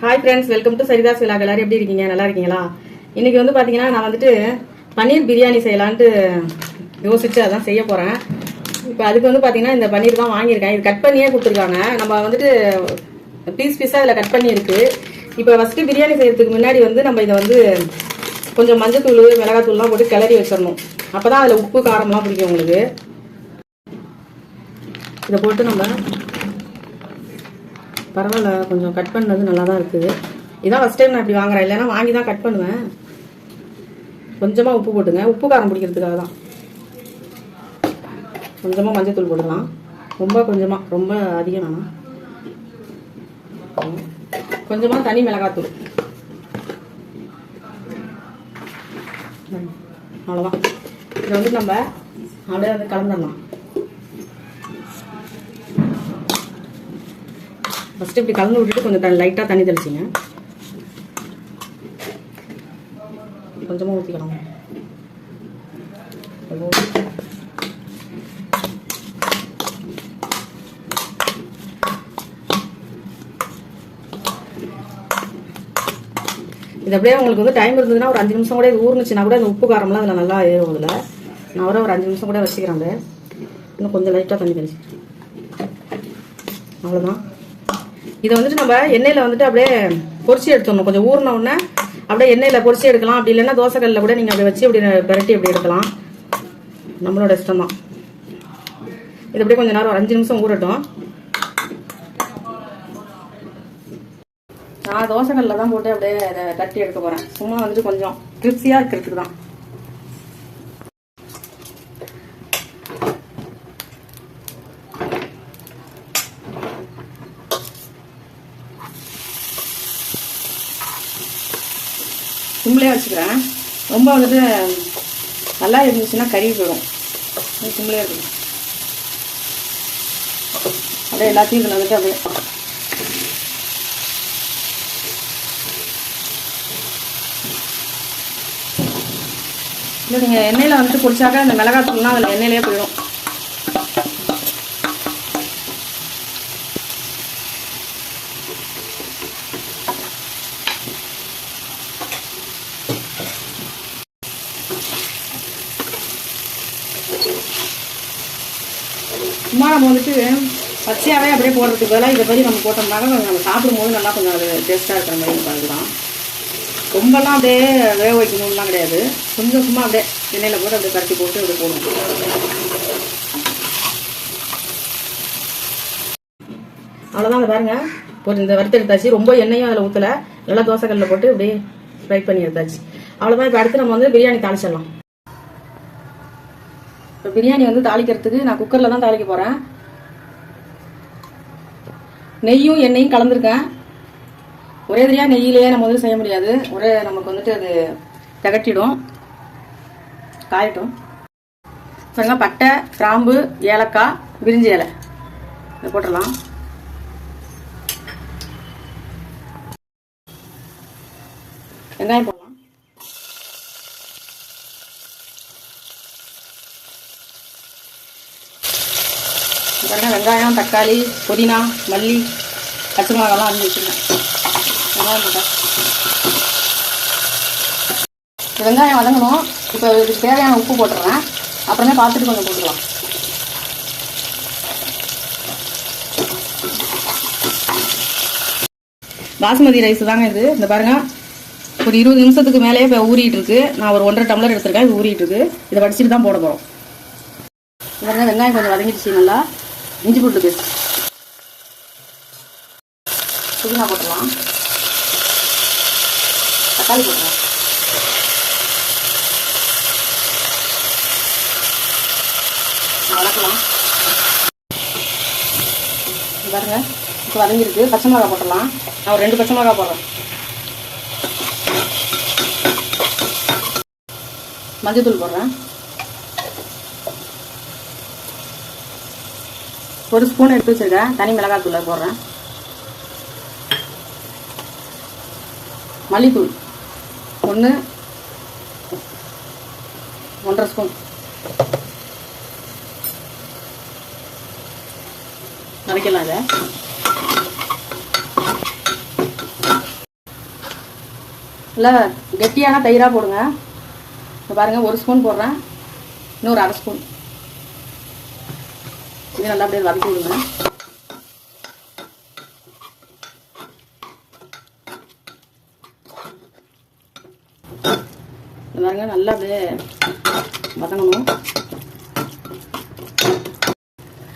Hi friends welcome to Saritha's விழா எல்லாரும் எப்படி இருக்கீங்க? நல்லா இருக்கீங்களா? இன்னைக்கு வந்து பார்த்தீங்கன்னா நான் வந்துட்டு பன்னீர் பிரியாணி செய்யலான்ட்டு யோசிச்சு அதான் செய்ய போகிறேன் இப்போ அதுக்கு வந்து பார்த்தீங்கன்னா இந்த பன்னீர் தான் வாங்கியிருக்கேன். இது கட் பண்ணியே கொடுத்துருக்காங்க. நம்ம வந்துட்டு பீஸ் பீஸாக இதில் கட் பண்ணியிருக்கு. இப்போ ஃபஸ்ட்டு பிரியாணி செய்யறதுக்கு முன்னாடி வந்து நம்ம இதை வந்து கொஞ்சம் மஞ்சத்தூள் மிளகாத்தூள்லாம் போட்டு கிளறி வச்சிடணும். அப்போ தான் அதில் உப்பு காரம்லாம் பிடிக்கும் உங்களுக்கு. இதை போட்டு நம்ம பரவாயில்ல கொஞ்சம் கட் பண்ணது நல்லா தான் இருக்குது. இதான் ஃபஸ்ட் டைம் நான் இப்படி வாங்குறேன். இல்லைன்னா வாங்கி தான் கட் பண்ணுவேன். கொஞ்சமாக உப்பு போட்டுங்க. உப்பு காரம் பிடிக்கிறதுக்காக தான். கொஞ்சமாக மஞ்சத்தூள் போடலாம் ரொம்ப கொஞ்சமாக ரொம்ப அதிகம் வேணாம். கொஞ்சமாக தனி மிளகாத்தூள். அவ்வளோதான் இதை வந்து நம்ம அப்படியே வந்து கலந்துடலாம். ஃபஸ்ட்டு இப்படி கலந்து விட்டுட்டு கொஞ்சம் லைட்டாக தண்ணி தெளிச்சிங்க. கொஞ்சமாக ஊற்றிக்கலாம் இது அப்படியே உங்களுக்கு வந்து டைம் இருந்ததுன்னா ஒரு அஞ்சு நிமிஷம் கூட இது ஊர்னுச்சுன்னா கூட இந்த உப்பு காரம்லாம் அதில் நல்லா ஏறும் இதில். நான் வர ஒரு அஞ்சு நிமிஷம் கூட வச்சுக்கிறேன் இன்னும் கொஞ்சம் லைட்டாக தண்ணி தெளிச்சு அவ்வளோதான் இதை வந்துட்டு நம்ம எண்ணெயில் வந்துட்டு அப்படியே பொரிச்சு எடுத்துடணும். கொஞ்சம் ஊறின உடனே அப்படியே எண்ணெயில் பொரிச்சு எடுக்கலாம். அப்படி இல்லைன்னா தோசைக்கல்லில் கூட நீங்கள் அப்படி வச்சு அப்படி பரட்டி அப்படி எடுக்கலாம். நம்மளோட இஷ்டம் தான். இது அப்படியே கொஞ்சம் நேரம் ஒரு அஞ்சு நிமிஷம் ஊறட்டும். நான் தோசைக்கல்லில் தான் போட்டு அப்படியே அதை தட்டி எடுக்க போகிறேன் சும்மா வந்துட்டு கொஞ்சம் கிரிப்ஸியாக இருக்கிறதுக்கு தான். சிம்லேயே வச்சுக்கிறேன். ரொம்ப வந்துட்டு நல்லா இருந்துச்சுன்னா கறி போயிடும். சிம்லேயே இருக்கும் அப்படியே எல்லாத்தையும் இதில் வந்துட்டு அப்படியே இல்லை நீங்கள் எண்ணெயில் வந்துட்டு பிடிச்சாக்கா இந்த மிளகாத்தூள்லாம் அதில் எண்ணெயிலே போயிடும். சும்மா நம்ம வந்துட்டு பச்சையாகவே அப்படியே போடுறதுக்கு பதிலாக இதை பற்றி நம்ம போட்டோம்னாக்க நம்ம சாப்பிடும்போது நல்லா கொஞ்சம் அது டேஸ்ட்டாக இருக்கிற மாதிரி இருக்கும் அதுதான். ரொம்பலாம் அப்படியே வேக வைக்கணும்லாம் கிடையாது. கொஞ்சம் சும்மா அப்படியே எண்ணெயில் போட்டு அப்படியே பரட்டி போட்டு அப்படியே போடணும். அவ்வளோதான் அதை பாருங்க. போட்டு இந்த வறுத்து எடுத்தாச்சு. ரொம்ப எண்ணெயும் அதில் ஊற்றலை நல்லா தோசைக்கல்லில் போட்டு அப்படியே ஃப்ரை பண்ணி எடுத்தாச்சு. அவ்வளோதான் இப்போ அடுத்து நம்ம வந்து பிரியாணி தாளிச்சிடலாம். இப்போ பிரியாணி வந்து தாளிக்கிறதுக்கு நான் குக்கரில் தான் தாளிக்க போகிறேன் நெய்யும் எண்ணெயும் கலந்துருக்கேன். ஒரே தெரியா நெய்யிலேயே நம்ம வந்து செய்ய முடியாது. ஒரே நமக்கு வந்துட்டு அது திகட்டிடும். காயட்டும். பாருங்க பட்டை கிராம்பு ஏலக்காய் விரிஞ்சி இலை. இதை போட்டுடலாம். வெங்காயம் போடலாம். பாருங்க வெங்காயம் தக்காளி புதினா மல்லி பச்சை மிளகாலாம் அரிஞ்சு வச்சுருக்கேன். வெங்காயம் வெங்காயம் வதங்கணும். இப்போ இதுக்கு தேவையான உப்பு போட்டுறேன். அப்புறமே பார்த்துட்டு கொஞ்சம் போட்டுக்கலாம். பாஸ்மதி ரைஸ் தாங்க இது. இந்த பாருங்க. ஒரு இருபது நிமிஷத்துக்கு மேலேயே இப்போ ஊறிட்டு இருக்கு. நான் ஒரு ஒன்றரை டம்ளர் எடுத்திருக்கேன். இது ஊறிட்டு இருக்கு. இதை வடிச்சிட்டு தான் போட போகிறோம் பாருங்க வெங்காயம் கொஞ்சம் வதங்கிடுச்சு நல்லா. இஞ்சி பூண்டு பேஸ்ட். புதினா போட்டுடலாம் தக்காளி போட்டுடலாம் வதக்கலாம். பாருங்க இப்போ வதங்கிருக்கு பச்சை மிளகா போட்டுடலாம். நான் ஒரு ரெண்டு பச்சை மிளகா போடுறேன். மஞ்சத்தூள் போடுறேன். ஒரு ஸ்பூன் எடுத்து வச்சிருக்கேன். தனி மிளகாய் தூளை போடுறேன். மல்லித்தூள். ஒன்று ஒன்றரை ஸ்பூன். வதக்கலாம் இதை. இல்லை கெட்டியான தயிராக போடுங்க. இப்போ பாருங்கள் ஒரு ஸ்பூன் போடுறேன். இன்னொரு அரை ஸ்பூன். கொஞ்சம் நல்லா அப்படியே வதக்கி விடுங்க. பாருங்க நல்லா அப்படியே வதங்கணும்.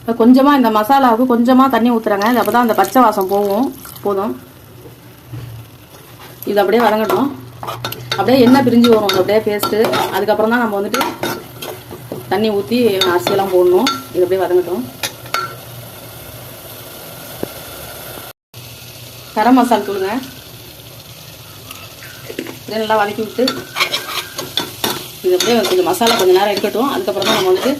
இப்போ கொஞ்சமாக இந்த மசாலாவுக்கு கொஞ்சமாக தண்ணி ஊற்றுறாங்க இது அப்போ தான் அந்த பச்சை வாசம் போகும். போதும். இது அப்படியே வதங்கட்டும். அப்படியே எண்ணெய் பிரிஞ்சு வரும். அப்படியே பேஸ்ட்டு அதுக்கப்புறம் தான் நம்ம வந்துட்டு தண்ணி ஊற்றி அரிசியெல்லாம் போடணும். இது அப்படியே வதங்கட்டும். கரம் மசாலா தூளுங்க. இதை நல்லா வதக்கி விட்டு இது அப்படியே கொஞ்சம் மசாலா கொஞ்சம் நேரம் இருக்கட்டும். அதுக்கப்புறம் தான் நம்ம வந்துட்டு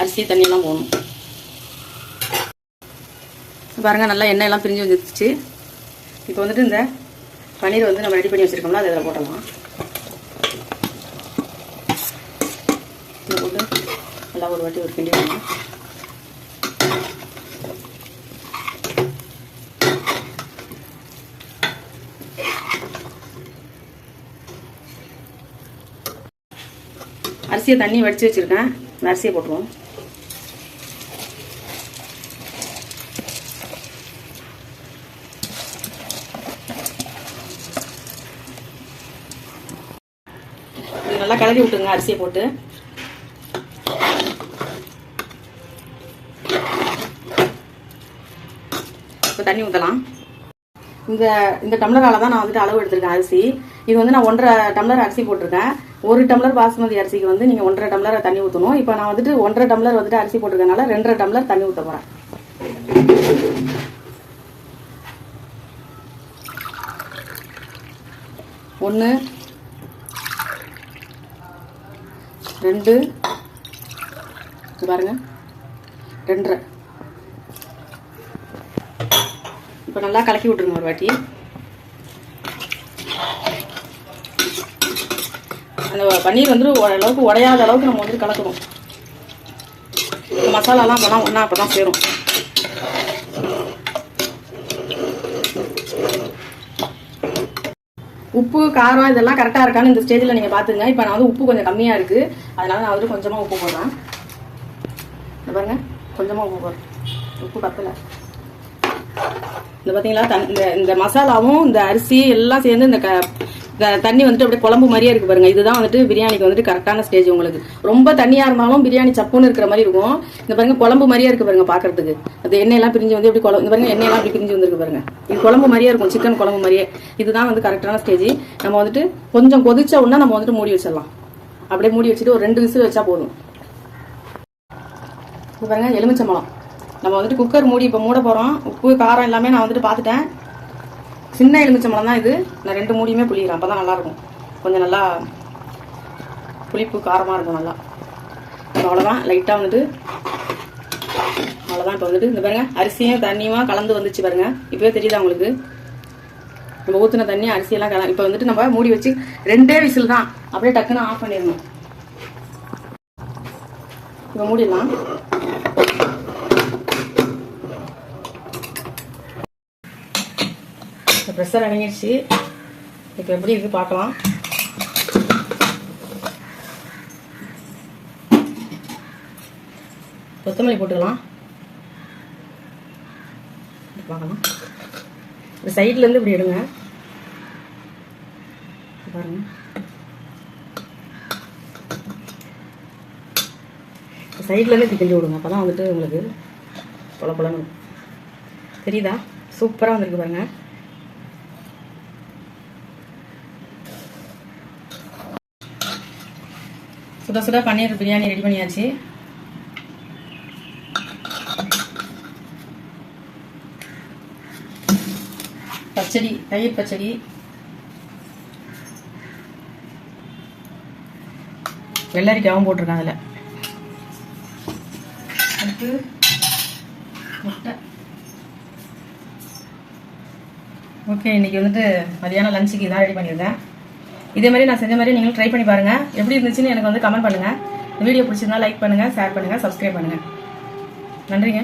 அரிசி தண்ணியெல்லாம் போகணும் பாருங்கள் நல்லா எண்ணெய் எல்லாம் பிரிஞ்சு வந்துருச்சு. இப்போ வந்துட்டு இந்த பன்னீர் வந்து நம்ம ரெடி பண்ணி வச்சுருக்கோம்ல அதை இதில் போட்டலாம் இதில் போட்டு நல்லா ஒரு வாட்டி ஒரு கிண்டி வாங்க. அரிசியை தண்ணி வடித்து வச்சுருக்கேன். இந்த அரிசியை போட்டுருவோம். நல்லா கிளறி விட்டுங்க அரிசியை போட்டு. தண்ணி ஊற்றலாம் இந்த இந்த டம்ளரால் தான் நான் வந்துட்டு அளவு எடுத்திருக்கேன் அரிசி. இது வந்து நான் ஒன்றரை டம்ளர் அரிசி போட்டிருக்கேன். ஒரு டம்ளர் பாஸ்மதி அரிசிக்கு வந்து நீங்கள் ஒன்றரை டம்ளர் தண்ணி ஊற்றணும் இப்போ நான் வந்துட்டு ஒன்றரை டம்ளர் வந்துட்டு அரிசி போட்டிருக்கனால ரெண்டரை டம்ளர் தண்ணி ஊற்ற போகிறேன் ஒன்று ரெண்டு பாருங்கள் பாருங்க ரெண்டரை. இப்போ நல்லா கலக்கி விட்டுருங்க ஒரு வாட்டி. அந்த பன்னீர் வந்து ஓரளவுக்கு உடையாத அளவுக்கு நம்ம வந்து கலக்கணும். மசாலாலாம் போனால் ஒன்றா அப்போ தான் சேரும். உப்பு காரம் இதெல்லாம் கரெக்டாக இருக்கான்னு இந்த ஸ்டேஜில் நீங்கள் பார்த்துங்க. இப்போ நான் வந்து உப்பு கொஞ்சம் கம்மியாக இருக்குது அதனால நான் வந்து கொஞ்சமாக உப்பு போடுறேன். பாருங்க கொஞ்சமாக உப்பு போடுறேன். உப்பு பத்தலை. இந்த பார்த்தீங்களா தன் இந்த இந்த மசாலாவும் இந்த அரிசி எல்லாம் சேர்ந்து இந்த க தண்ணி வந்துட்டு அப்படியே குழம்பு மாதிரியே இருக்கு பாருங்க. இதுதான் வந்துட்டு பிரியாணிக்கு வந்துட்டு கரெக்டான ஸ்டேஜ் உங்களுக்கு. ரொம்ப தண்ணியா இருந்தாலும் பிரியாணி சப்புன்னு இருக்கிற மாதிரி இருக்கும். இந்த பாருங்க குழம்பு மாதிரியே இருக்கு பாருங்க பாக்குறதுக்கு. அது எண்ணெயெல்லாம் பிரிஞ்சு வந்து எப்படி குழம்பு இந்த பாருங்க எண்ணெயெல்லாம் அப்படி பிரிஞ்சு வந்திருக்கு பாருங்க. இது குழம்பு மாதிரியே இருக்கும் சிக்கன் குழம்பு மாதிரியே. இதுதான் வந்து கரெக்டான ஸ்டேஜ் நம்ம வந்துட்டு கொஞ்சம் கொதிச்ச உடனே நம்ம வந்துட்டு மூடி வச்சிடலாம். அப்படியே மூடி வச்சுட்டு ஒரு ரெண்டு விசில் வச்சா போதும். பாருங்க எலுமிச்சம்பழம். நம்ம வந்துட்டு குக்கர் மூடி இப்போ மூட போகிறோம் உப்பு காரம் எல்லாமே நான் வந்துட்டு பார்த்துட்டேன் சின்ன எலுமிச்சம்பழம் தான் இது. நான் ரெண்டு மூடியுமே புளிக்கிறேன் அப்போ தான் நல்லாயிருக்கும் கொஞ்சம் நல்லா புளிப்பு காரமாக இருக்கும் நல்லா. அவ்வளோதான் லைட்டாக வந்துட்டு அவ்வளோதான் இப்போ வந்துட்டு. இந்த பாருங்கள் அரிசியும் தண்ணியுமா கலந்து வந்துச்சு பாருங்கள் இப்போவே தெரியுதா உங்களுக்கு? நம்ம ஊற்றின தண்ணி அரிசியெல்லாம் கல இப்போ வந்துட்டு நம்ம மூடி வச்சு ரெண்டே விசில் தான். அப்படியே டக்குன்னு ஆஃப் பண்ணிடணும். இப்போ மூடிடலாம். இப்போ ப்ரெஷர் அடங்கிடுச்சு இப்போ எப்படி இருக்கு பார்க்கலாம். கொத்தமல்லி போட்டுக்கலாம். பார்க்கலாம். இந்த சைட்லேருந்து இப்படி எடுங்க. பாருங்க. சைட்லேருந்து இப்படி கிண்டி விடுங்க. அப்போ தான் வந்துட்டு உங்களுக்கு பொல பொலன்னு தெரியுதா? சூப்பராக வந்திருக்கு பாருங்க. சுட சுட பன்னீர் பிரியாணி ரெடி பண்ணியாச்சு. பச்சடி தயிர் பச்சடி. வெள்ளரிக்காவும் போட்டிருக்கேன் அதில். அடுத்து முட்டை. ஓகே இன்னைக்கு வந்துட்டு மதியானம் லஞ்சுக்கு இதான் ரெடி பண்ணியிருக்கேன். இதே மாதிரி நான் செஞ்ச மாதிரி நீங்களும் ட்ரை பண்ணி பாருங்கள் எப்படி இருந்துச்சுன்னு எனக்கு வந்து கமெண்ட் பண்ணுங்கள் இந்த வீடியோ பிடிச்சிருந்தா லைக் பண்ணுங்கள் ஷேர் பண்ணுங்கள் சப்ஸ்கிரைப் பண்ணுங்கள் நன்றிங்க.